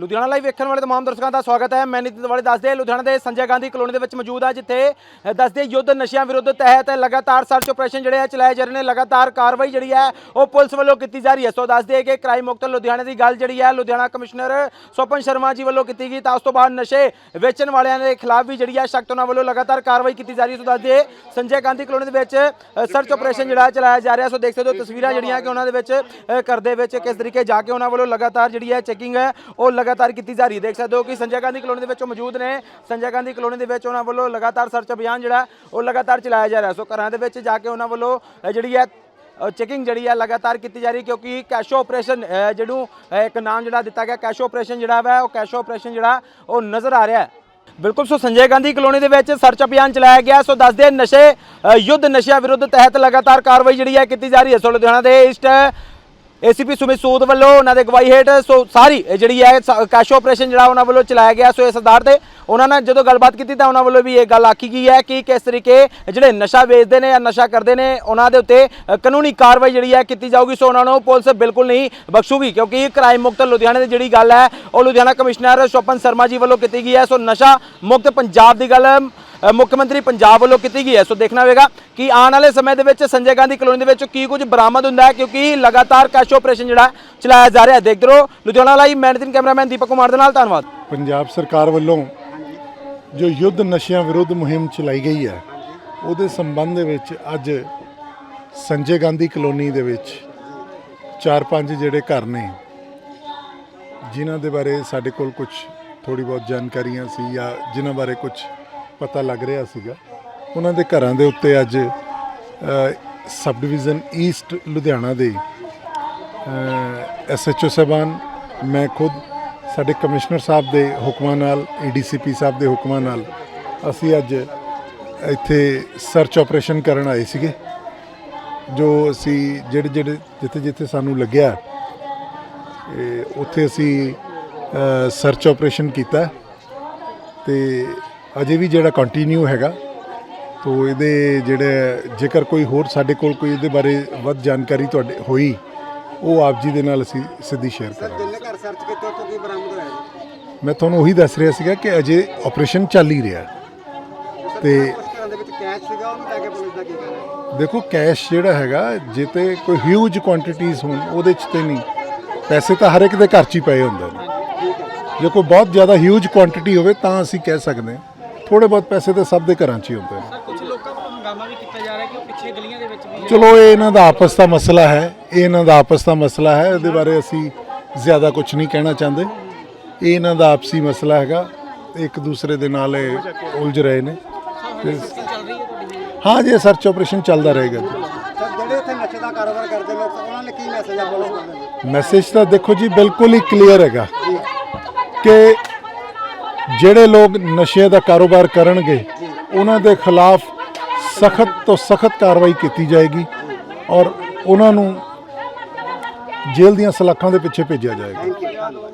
Ludhiana live ਵੇਖਣ ਵਾਲੇ ਤਮਾਮ ਦਰਸ਼ਕਾਂ ਦਾ ਸਵਾਗਤ ਹੈ। ਮੈਂ ਨਿਤਿਨ ਵਾਲੇ ਦੱਸਦੇ ਲੁਧਿਆਣਾ ਦੇ ਸੰਜੇ ਗਾਂਧੀ ਕਲੋਨੀ ਦੇ ਵਿੱਚ ਮੌਜੂਦ ਆ, ਜਿੱਥੇ ਦੱਸਦੇ ਯੁੱਧ ਨਸ਼ਿਆਂ ਵਿਰੁੱਧ ਤਹਿਤ ਲਗਾਤਾਰ ਸਰਚ ਆਪਰੇਸ਼ਨ ਜਿਹੜੇ ਆ ਚਲਾਏ ਜਾ ਰਹੇ ਨੇ। ਲਗਾਤਾਰ ਕਾਰਵਾਈ ਜਿਹੜੀ ਹੈ, ਉਹ ਪੁਲਿਸ ਵੱਲੋਂ ਕੀਤੀ ਜਾ ਰਹੀ ਹੈ। ਸੋ ਦੱਸਦੇ ਕਿ ਕ੍ਰਾਈਮ ਮੁਕਤ ਲੁਧਿਆਣਾ ਦੀ ਗੱਲ ਜਿਹੜੀ ਹੈ, ਲੁਧਿਆਣਾ ਕਮਿਸ਼ਨਰ ਸੋਪਨ ਸ਼ਰਮਾ ਜੀ ਵੱਲੋਂ ਕੀਤੀ ਗਈ, ਤਾਂ ਉਸ ਤੋਂ ਬਾਅਦ ਨਸ਼ੇ ਵੇਚਣ ਵਾਲਿਆਂ ਦੇ ਖਿਲਾਫ ਵੀ ਜਿਹੜੀ ਹੈ ਸਖਤ ਉਹਨਾਂ ਵੱਲੋਂ ਲਗਾਤਾਰ ਕਾਰਵਾਈ ਕੀਤੀ ਜਾ ਰਹੀ ਹੈ। ਸੋ ਦੱਸਦੇ ਸੰਜੇ ਗਾਂਧੀ ਕਲੋਨੀ ਦੇ ਵਿੱਚ ਸਰਚ ਆਪਰੇਸ਼ਨ ਜਿਹੜਾ ਚਲਾਇਆ ਜਾ ਰਿਹਾ। ਸੋ ਦੇਖ ਸਕਦੇ ਹੋ ਤਸਵੀਰਾਂ ਜਿਹੜੀਆਂ ਕਿ ਉਹਨਾਂ ਦੇ ਵਿੱਚ ਘਰ ਦੇ ਵਿੱਚ ਕਿਸ ਤਰੀਕੇ ਜਾ ਕੇ ਉਹਨਾਂ ਵੱਲੋਂ ਲਗਾਤਾਰ ਜਿਹੜੀ ਹੈ ਚੈਕਿੰਗ ਹੈ ਉਹ ਲਗਾ ਲਗਾਤਾਰ ਕੀਤੀ ਜਾ ਰਹੀ ਦੇਖ ਸਕਦੇ ਹੋ ਕਿ ਸੰਜੇ ਗਾਂਧੀ ਕਲੋਨੀ ਦੇ ਵਿੱਚ ਮੌਜੂਦ ਨੇ। ਸੰਜੇ ਗਾਂਧੀ ਕਲੋਨੀ ਦੇ ਵਿੱਚ ਉਹਨਾਂ ਵੱਲੋਂ ਲਗਾਤਾਰ ਸਰਚ ਅਭਿਆਨ ਜਿਹੜਾ, ਉਹ ਲਗਾਤਾਰ ਚਲਾਇਆ ਜਾ ਰਿਹਾ। ਸੋ ਘਰਾਂ ਦੇ ਵਿੱਚ ਜਾ ਕੇ ਉਹਨਾਂ ਵੱਲੋਂ ਜਿਹੜੀ ਹੈ ਚੈਕਿੰਗ ਜਿਹੜੀ ਹੈ, ਲਗਾਤਾਰ ਕੀਤੀ ਜਾ ਰਹੀ ਕਿਉਂਕਿ ਕੈਸ਼ੋ ਆਪਰੇਸ਼ਨ ਜਿਹਨੂੰ ਇੱਕ ਨਾਮ ਜਿਹੜਾ ਦਿੱਤਾ ਗਿਆ, ਕੈਸ਼ੋ ਆਪਰੇਸ਼ਨ ਜਿਹੜਾ ਵਾ, ਉਹ ਕੈਸ਼ੋ ਆਪਰੇਸ਼ਨ ਜਿਹੜਾ, ਉਹ ਨਜ਼ਰ ਆ ਰਿਹਾ ਬਿਲਕੁਲ, ਸੋ ਸੰਜੇ ਗਾਂਧੀ ਕਲੋਨੀ ਦੇ ਵਿੱਚ ਸਰਚ ਅਭਿਆਨ ਚਲਾਇਆ ਗਿਆ। ਸੋ ਦੱਸਦੇ ਨਸ਼ੇ ਯੁੱਧ ਨਸ਼ਿਆਂ ਵਿਰੁੱਧ ਤਹਿਤ ਲਗਾਤਾਰ ਕਾਰਵਾਈ ਜਿਹੜੀ ਹੈ, ਕੀਤੀ ਜਾ ਰਹੀ ਹੈ। ਸੋ ਲੁਧਿਆਣਾ ਦੇ ਇਸਟ ਏਸੀਪੀ ਸੁਮਿਤ ਸੂਦ ਵੱਲੋਂ ਉਹਨਾਂ ਦੇ ਅਗਵਾਈ ਹੇਠ ਸੋ ਸਾਰੀ ਜਿਹੜੀ ਹੈ, ਸ- ਕੈਸ਼ੋ ਆਪਰੇਸ਼ਨ ਜਿਹੜਾ ਉਹਨਾਂ ਵੱਲੋਂ ਚਲਾਇਆ ਗਿਆ ਸੋ ਇਸ ਆਧਾਰ ਤੇ ਉਹਨਾਂ ਨਾਲ ਜਦੋਂ ਗੱਲਬਾਤ ਕੀਤੀ ਤਾਂ ਉਹਨਾਂ ਵੱਲੋਂ ਵੀ ਇਹ ਗੱਲ ਆਖੀ ਗਈ ਹੈ ਕਿ ਕਿਸ ਤਰੀਕੇ ਜਿਹੜੇ ਨਸ਼ਾ ਵੇਚਦੇ ਨੇ ਜਾਂ ਨਸ਼ਾ ਕਰਦੇ ਨੇ, ਉਹਨਾਂ ਦੇ ਉੱਤੇ ਕਾਨੂੰਨੀ ਕਾਰਵਾਈ ਜਿਹੜੀ ਹੈ ਕੀਤੀ ਜਾਊਗੀ ਸੋ ਉਹਨਾਂ ਨੂੰ ਪੁਲਿਸ ਬਿਲਕੁਲ ਨਹੀਂ ਬਖਸ਼ੂਗੀ ਕਿਉਂਕਿ ਕ੍ਰਾਈਮ ਮੁਕਤ ਲੁਧਿਆਣੇ ਦੀ ਜਿਹੜੀ ਗੱਲ ਹੈ, ਉਹ ਲੁਧਿਆਣਾ ਕਮਿਸ਼ਨਰ ਸ਼ੋਪਨ ਸ਼ਰਮਾ ਜੀ ਵੱਲੋਂ ਕੀਤੀ ਗਈ ਹੈ। ਸੋ ਨਸ਼ਾ ਮੁਕਤ ਪੰਜਾਬ ਦੀ ਗੱਲ ਮੁੱਖ ਮੰਤਰੀ ਪੰਜਾਬ ਵੱਲੋਂ ਕੀਤੀ ਗਈ ਹੈ। ਸੋ ਦੇਖਣਾ ਹੋਵੇਗਾ ਕਿ ਆਉਣ ਵਾਲੇ ਸਮੇਂ ਦੇ ਵਿੱਚ ਸੰਜੇ ਗਾਂਧੀ ਕਲੋਨੀ ਦੇ ਵਿੱਚ ਕੀ ਕੁਝ ਬਰਾਮਦ ਹੁੰਦਾ ਹੈ, ਕਿਉਂਕਿ ਲਗਾਤਾਰ ਕੈਸ਼ ਆਪਰੇਸ਼ਨ ਜਿਹੜਾ ਚਲਾਇਆ ਜਾ ਰਿਹਾ ਦੇਖਦੇ ਰਹੋ। Ludhiana live managing cameraman Deepak Kumar ਦੇ ਨਾਲ, ਧੰਨਵਾਦ। ਪੰਜਾਬ ਸਰਕਾਰ ਵੱਲੋਂ ਜੋ ਯੁੱਧ ਨਸ਼ਿਆਂ ਵਿਰੁੱਧ ਮੁਹਿੰਮ ਚਲਾਈ ਗਈ ਹੈ, ਉਹਦੇ ਸੰਬੰਧ ਦੇ ਵਿੱਚ ਅੱਜ ਸੰਜੇ ਗਾਂਧੀ ਕਲੋਨੀ ਦੇ ਵਿੱਚ ਚਾਰ ਪੰਜ ਜਿਹੜੇ ਘਰ ਨੇ, ਜਿਨ੍ਹਾਂ ਦੇ ਬਾਰੇ ਸਾਡੇ ਕੋਲ ਕੁਝ ਥੋੜੀ ਬਹੁਤ ਜਾਣਕਾਰੀਆਂ ਸੀ ਜਾਂ ਜਿਨ੍ਹਾਂ ਬਾਰੇ ਕੁਝ ਪਤਾ ਲੱਗ ਰਿਹਾ ਸੀਗਾ। ਉਹਨਾਂ ਦੇ ਘਰਾਂ ਦੇ ਉੱਤੇ ਅੱਜ ਸਬ ਡਿਵੀਜ਼ਨ ਈਸਟ ਲੁਧਿਆਣਾ ਦੇ ਐਸਐਚਓ ਸਾਹਿਬਾਨ, ਮੈਂ ਖੁਦ, ਸਾਡੇ ਕਮਿਸ਼ਨਰ ਸਾਹਿਬ ਦੇ ਹੁਕਮਾਂ ਨਾਲ ਏਡੀਸੀਪੀ ਸਾਹਿਬ ਦੇ ਹੁਕਮਾਂ ਨਾਲ, ਅਸੀਂ ਅੱਜ ਇੱਥੇ ਸਰਚ ਆਪਰੇਸ਼ਨ ਕਰਨ ਆਏ ਸੀਗੇ। ਜੋ ਅਸੀਂ, ਜਿਹੜੇ ਜਿਹੜੇ, ਜਿੱਥੇ ਜਿੱਥੇ ਸਾਨੂੰ ਲੱਗਿਆ ਉੱਥੇ ਅਸੀਂ ਸਰਚ ਆਪਰੇਸ਼ਨ ਕੀਤਾ। ਤੇ ਅਜੇ ਵੀ ਜਿਹੜਾ ਕੰਟੀਨਿਊ ਹੈਗਾ ਤੋ ਇਹਦੇ ਜਿਹੜੇ ਜੇਕਰ ਕੋਈ ਹੋਰ ਸਾਡੇ ਕੋਲ ਕੋਈ ਇਹਦੇ ਬਾਰੇ ਵੱਧ ਜਾਣਕਾਰੀ ਤੁਹਾਡੇ ਹੋਈ ਉਹ ਆਪ ਜੀ ਦੇ ਨਾਲ ਅਸੀਂ ਸਿੱਧੀ ਸ਼ੇਅਰ ਕਰਾਂਗੇ। ਜਿੰਨੇ ਘਰ ਸਰਚ ਕੀਤੇ ਉੱਥੋਂ ਕੀ ਬਰਾਮਦ ਹੋਇਆ ਮੈਂ ਤੁਹਾਨੂੰ ਉਹੀ ਦੱਸ ਰਿਹਾ ਸੀਗਾ ਕਿ ਅਜੇ ਆਪਰੇਸ਼ਨ ਚੱਲ ਹੀ ਰਿਹਾ। ਤੇ ਕੁਝ ਘਰਾਂ ਦੇ ਵਿੱਚ ਕੈਸ਼ ਸੀਗਾ? ਉਹਨੂੰ ਲੈ ਕੇ ਪੁਲਿਸ ਦਾ ਕੀ ਕਹਿਣਾ ਹੈ? ਦੇਖੋ ਕੈਸ਼ ਜਿਹੜਾ ਹੈਗਾ ਜੇ ਤੇ ਕੋਈ ਹਿਊਜ ਕੁਆਂਟੀਟੀਆਂ ਹੋਣ ਉਹਦੇ ਚ ਤੇ ਨਹੀਂ। ਪੈਸੇ ਤਾਂ ਹਰ ਇੱਕ ਦੇ ਘਰ 'ਚ ਹੀ ਪਏ ਹੁੰਦੇ ਨੇ। ਜੇ ਕੋਈ ਬਹੁਤ ਜ਼ਿਆਦਾ ਹਿਊਜ ਕੁਆਂਟੀਟੀ ਹੋਵੇ ਤਾਂ ਅਸੀਂ ਕਹਿ ਸਕਦੇ ਹਾਂ। ਥੋੜੇ ਬਹੁਤ ਪੈਸੇ ਤਾਂ ਸਭ ਦੇ ਘਰਾਂ 'ਚ ਹੀ ਹੁੰਦੇ ਨੇ। ਕੁਝ ਲੋਕਾਂ ਵੱਲੋਂ ਹੰਗਾਮਾ ਵੀ ਕੀਤਾ ਜਾ ਰਿਹਾ ਕਿ ਉਹ ਪਿੱਛੇ ਗਲੀਆਂ ਦੇ ਵਿੱਚ ਵੀ ਚਲੋ ਇਹ ਇਹਨਾਂ ਦਾ ਆਪਸ ਦਾ ਮਸਲਾ ਹੈ। ਇਹ ਇਹਨਾਂ ਦਾ ਆਪਸ ਦਾ ਮਸਲਾ ਹੈ। ਇਹਦੇ ਬਾਰੇ ਅਸੀਂ ਜ਼ਿਆਦਾ ਕੁਝ ਨਹੀਂ ਕਹਿਣਾ ਚਾਹੁੰਦੇ। ਇਹ ਇਹਨਾਂ ਦਾ ਆਪਸੀ ਮਸਲਾ ਹੈਗਾ। ਇੱਕ ਦੂਸਰੇ ਦੇ ਨਾਲ ਇਹ ਉਲਝ ਰਹੇ ਨੇ। ਤੇ ਚੱਲ ਰਹੀ ਹੈ ਤੁਹਾਡੀ ਹਾਂ ਜੀ ਸਰਚ ਆਪਰੇਸ਼ਨ ਚੱਲਦਾ ਰਹੇਗਾ ਜੀ। ਸਰ ਜਿਹੜੇ ਇੱਥੇ ਨਸ਼ੇ ਦਾ ਕਾਰੋਬਾਰ ਕਰਦੇ ਲੋਕ ਉਹਨਾਂ ਲਈ ਕੀ ਮੈਸੇਜ ਆ? ਪੁਲਿਸ ਨੂੰ ਮੈਸੇਜ ਤਾਂ ਦੇਖੋ ਜੀ ਬਿਲਕੁਲ ਹੀ ਕਲੀਅਰ ਹੈਗਾ ਕਿ ਜਿਹੜੇ ਲੋਕ ਨਸ਼ੇ ਦਾ ਕਾਰੋਬਾਰ ਕਰਨਗੇ, ਉਹਨਾਂ ਦੇ ਖਿਲਾਫ ਸਖਤ ਤੋਂ ਸਖਤ ਕਾਰਵਾਈ ਕੀਤੀ ਜਾਏਗੀ ਔਰ ਉਹਨਾਂ ਨੂੰ ਜੇਲ੍ਹ ਦੀਆਂ ਸਲਾਖਾਂ ਦੇ ਪਿੱਛੇ ਭੇਜਿਆ ਜਾਏਗਾ।